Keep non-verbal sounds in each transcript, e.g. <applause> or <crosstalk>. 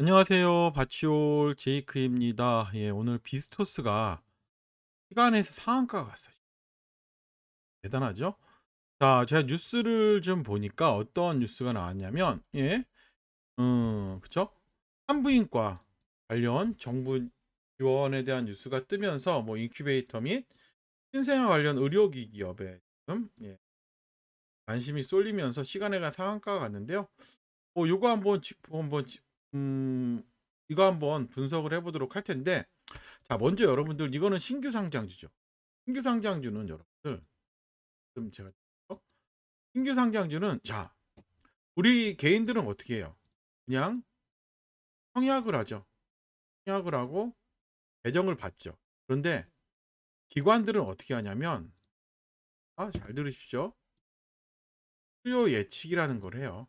안녕하세요. 바치올 제이크입니다. 예, 오늘 비스토스가 시간에서 상한가가 갔어요. 대단하죠? 자, 제가 뉴스를 좀 보니까 어떤 뉴스가 나왔냐면, 예, 음, 그쵸? 산부인과 관련 정부 지원에 대한 뉴스가 뜨면서 뭐 인큐베이터 및 신생아 관련 의료기 기업에 지금 예, 관심이 쏠리면서 시간에가 상한가가 갔는데요. 뭐 요거 한번 지- 한번 지- 음 이거 한번 분석을 해보도록 할 텐데 자 먼저 여러분들 이거는 신규 상장주죠. 신규 상장주는 여러분들 좀 제가 어? 신규 상장주는 자 우리 개인들은 어떻게 해요? 그냥 청약을 하죠. 청약을 하고 배정을 받죠. 그런데 기관들은 어떻게 하냐면 아 잘 들으십시오. 수요 예측이라는 걸 해요.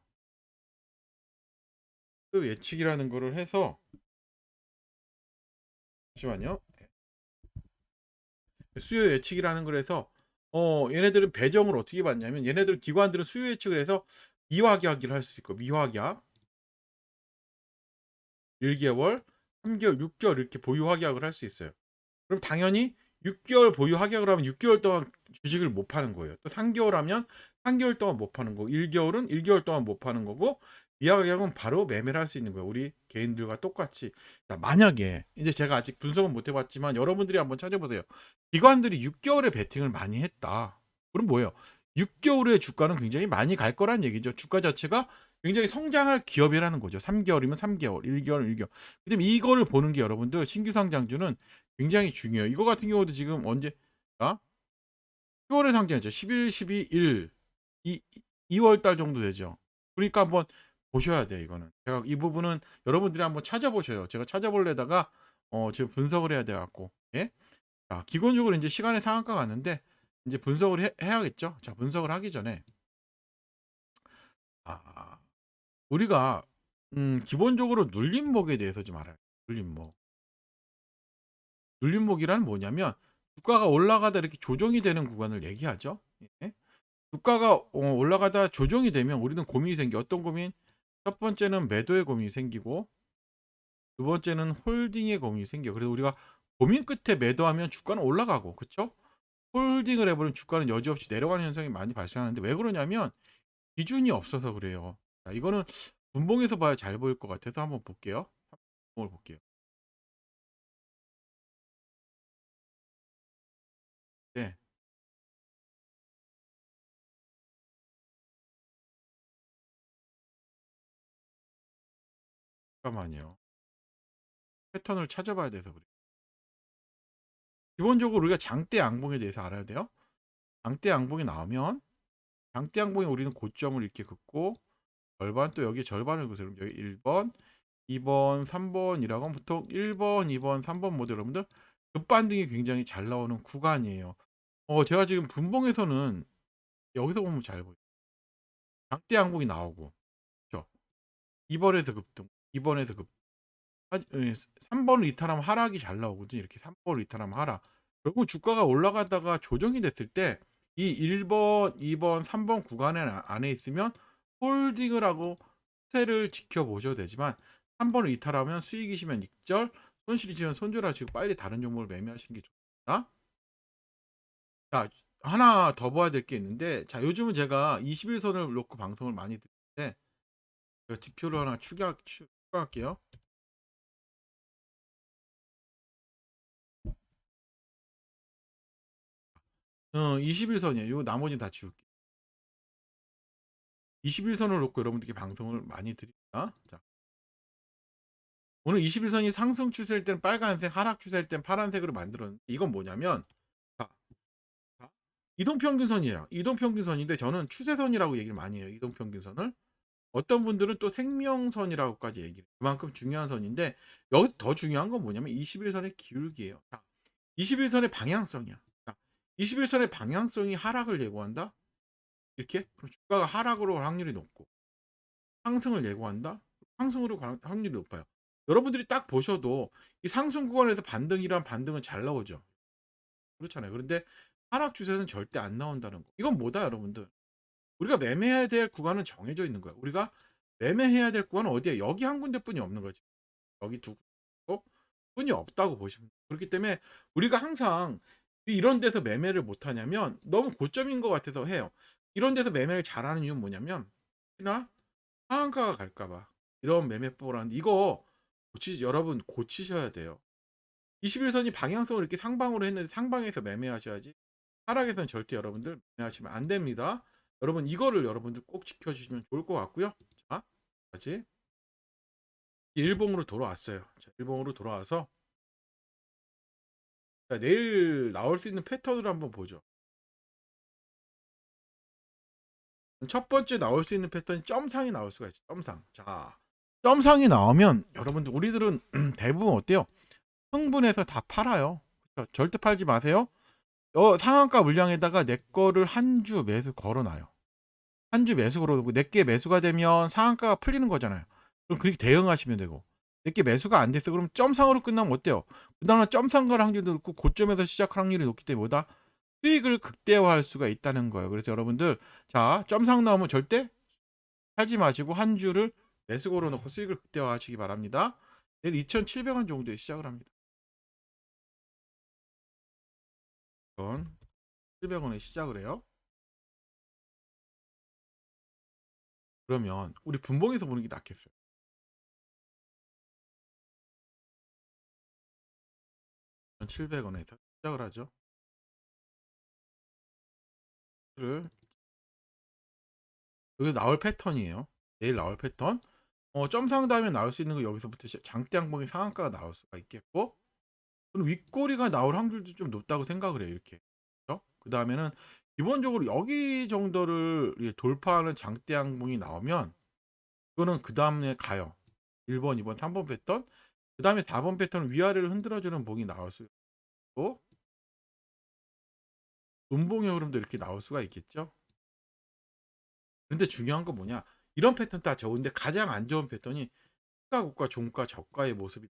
수요 예측이라는 거를 해서 잠시만요. 수요 예측이라는 걸 해서 어 얘네들은 배정을 어떻게 받냐면 얘네들 기관들은 수요 예측을 해서 미확약을 할 수 있고 미확약 1개월, 3개월, 6개월 이렇게 보유 확약을 할 수 있어요. 그럼 당연히 6개월 보유 확약을 하면 6개월 동안 주식을 못 파는 거예요. 또 3개월 하면 3개월 동안 못 파는 거고 1개월은 1개월 동안 못 파는 거고 미확약은 바로 매매를 할 수 있는 거예요. 우리 개인들과 똑같이. 자, 만약에 이제 제가 아직 분석은 못 해봤지만 여러분들이 한번 찾아보세요. 기관들이 6개월에 베팅을 많이 했다. 그럼 뭐예요? 6개월의 주가는 굉장히 많이 갈 거란 얘기죠. 주가 자체가 굉장히 성장할 기업이라는 거죠. 3개월이면 3개월, 1개월은 1개월. 그다음에 이거를 보는 게 여러분들 신규 상장주는 굉장히 중요해요. 이거 같은 경우도 지금 언제 아? 10월에 상장했죠. 11, 12, 1, 이 2월 달 정도 되죠. 그러니까 한번 보셔야 돼요, 이거는. 제가 이 부분은 여러분들이 한번 찾아보셔요. 제가 찾아볼래다가 어, 지금 분석을 해야 돼 갖고. 예? 자, 기본적으로 이제 시간의 상한가 갔는데 이제 분석을 해, 해야겠죠. 자, 분석을 하기 전에 아, 우리가 음, 기본적으로 눌림목에 대해서 좀 알아요. 눌림목. 눌림목이란 뭐냐면 주가가 올라가다 이렇게 조정이 되는 구간을 얘기하죠. 예? 주가가 어, 올라가다 조정이 되면 우리는 고민이 생겨. 어떤 고민? 첫 번째는 매도의 고민이 생기고 두 번째는 홀딩의 고민이 생겨. 그래서 우리가 고민 끝에 매도하면 주가는 올라가고, 그렇죠? 홀딩을 해버리면 주가는 여지없이 내려가는 현상이 많이 발생하는데 왜 그러냐면 기준이 없어서 그래요. 자, 이거는 분봉에서 봐야 잘 보일 것 같아서 한번 볼게요. 분봉을 볼게요. 잠깐만요. 패턴을 찾아봐야 돼서 그래요. 기본적으로 우리가 장대 양봉에 대해서 알아야 돼요. 장대 양봉이 나오면 장대 양봉에 우리는 고점을 이렇게 긋고 절반 또 여기 절반을 그세요. 여기 1번, 2번, 3번이라고 하면 보통 1번, 2번, 3번 모델 여러분들 급반등이 굉장히 잘 나오는 구간이에요. 어, 제가 지금 분봉에서는 여기서 보면 잘 보여요. 장대 양봉이 나오고, 그렇죠? 2번에서 급등, 2번에서 급, 3번을 이탈하면 하락이 잘 나오거든요. 이렇게 3번을 이탈하면 하락. 결국 주가가 올라가다가 조정이 됐을 때 이 1번, 2번, 3번 구간에 안에 있으면 홀딩을 하고 추세를 지켜보셔도 되지만 3번을 이탈하면 수익이시면 익절, 손실이시면 손절하시고 빨리 다른 종목을 매매하시는 게 좋습니다. 자, 하나 더 봐야 될 게 있는데 자, 요즘은 제가 21선을 놓고 방송을 많이 듣는데 지표를 하나 추가 할게요. 어, 21선이에요. 이거 나머지 다 지울게. 21선을 놓고 여러분들께 방송을 많이 드립니다. 자. 오늘 21선이 상승 추세일 때는 빨간색, 하락 추세일 때는 파란색으로 만들었는데 이건 뭐냐면 자, 자, 이동평균선이에요. 이동평균선인데 저는 추세선이라고 얘기를 많이 해요. 이동평균선을. 어떤 분들은 또 생명선이라고까지 얘기를. 그만큼 중요한 선인데 여기 더 중요한 건 뭐냐면 21선의 기울기예요. 자, 21선의 방향성이야. 자, 21선의 방향성이 하락을 예고한다. 이렇게 그럼 주가가 하락으로 갈 확률이 높고 상승을 예고한다. 상승으로 갈 확률이 높아요. 여러분들이 딱 보셔도 이 상승 구간에서 반등이란 반등은 잘 나오죠. 그렇잖아요. 그런데 하락 추세는 절대 안 나온다는 거. 이건 뭐다, 여러분들? 우리가 매매해야 될 구간은 정해져 있는 거야. 우리가 매매해야 될 구간은 어디에? 여기 한 군데뿐이 없는 거지. 여기 두고 돈이 없다고 보시면. 그렇기 때문에 우리가 항상 이런 데서 매매를 못 하냐면 너무 고점인 것 같아서 해요. 이런 데서 매매를 잘하는 이유는 뭐냐면 혹시나 상한가가 갈까 봐 이런 매매법을 하는데 이거 고치 여러분 고치셔야 돼요. 21선이 방향성을 이렇게 상방으로 했는데 상방에서 매매하셔야지 하락에서는 절대 여러분들 매매하시면 안 됩니다. 여러분 이거를 여러분들 꼭 지켜주시면 좋을 것 같고요. 자, 다시 일봉으로 돌아왔어요. 자, 일봉으로 돌아와서 자, 내일 나올 수 있는 패턴을 한번 보죠. 첫 번째 나올 수 있는 패턴이 점상이 나올 수가 있죠. 점상. 자, 점상이 나오면 여러분들 우리들은 <clears throat> 대부분 어때요? 흥분해서 다 팔아요. 절대 팔지 마세요. 어, 상한가 물량에다가 내 거를 한 주 매수 걸어놔요. 한 주 매수 걸어놓고 내게 매수가 되면 상한가가 풀리는 거잖아요. 그럼 그렇게 대응하시면 되고 내게 매수가 안 됐어. 그럼 점상으로 끝나면 어때요? 그다음에 점상갈 확률도 높고 고점에서 시작할 확률이 높기 때문에 뭐다? 수익을 극대화할 수가 있다는 거예요. 그래서 여러분들 자 점상 나오면 절대 팔지 마시고 한 주를 매수 걸어놓고 수익을 극대화하시기 바랍니다. 내일 2,700원 정도에 시작을 합니다. 700원에 시작을 해요. 그러면 우리 분봉에서 보는 게 낫겠어요. 전 700원에서 시작을 하죠. 를 여기 나올 패턴이에요. 내일 나올 패턴. 어, 점상 다음에 나올 수 있는 거 여기서부터 시- 장대 항봉의 상한가가 나올 수가 있겠고, 그럼 윗꼬리가 나올 확률도 좀 높다고 생각을 해요. 이렇게. 그 다음에는 기본적으로 여기 정도를 돌파하는 장대 항봉이 나오면 이거는 그 다음에 가요. 1번, 2번, 3번 패턴. 그 다음에 4번 패턴 위아래를 흔들어주는 봉이 나올 수 있고, 음봉의 흐름도 이렇게 나올 수가 있겠죠. 근데 중요한 건 뭐냐? 이런 패턴 다 좋은데 가장 안 좋은 패턴이 시가 고가, 종가, 저가의 모습이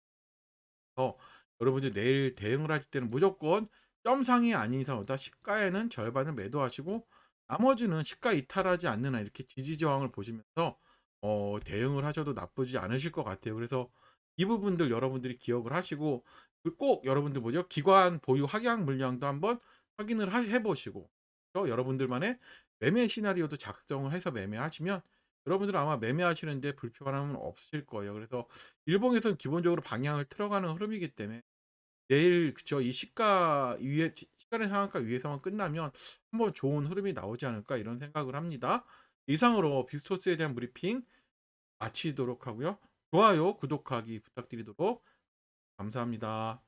더 여러분들 내일 대응을 하실 때는 무조건 점상이 아닌 이상 보다 시가에는 절반을 매도하시고 나머지는 시가 이탈하지 않는 한 이렇게 지지 저항을 보시면서 어, 대응을 하셔도 나쁘지 않으실 것 같아요. 그래서 이 부분들 여러분들이 기억을 하시고 그리고 꼭 여러분들 뭐죠? 기관 보유 확약 물량도 한번 확인을 하- 해보시고 또 여러분들만의 매매 시나리오도 작성을 해서 매매하시면 여러분들 아마 매매하시는데 불편함은 없으실 거예요. 그래서 일봉에서는 기본적으로 방향을 틀어가는 흐름이기 때문에 내일 그쵸 이 시가 위에 시간의 상한가 위에서만 끝나면 한번 좋은 흐름이 나오지 않을까 이런 생각을 합니다. 이상으로 비스토스에 대한 브리핑 마치도록 하고요. 좋아요, 구독하기 부탁드리도록 감사합니다.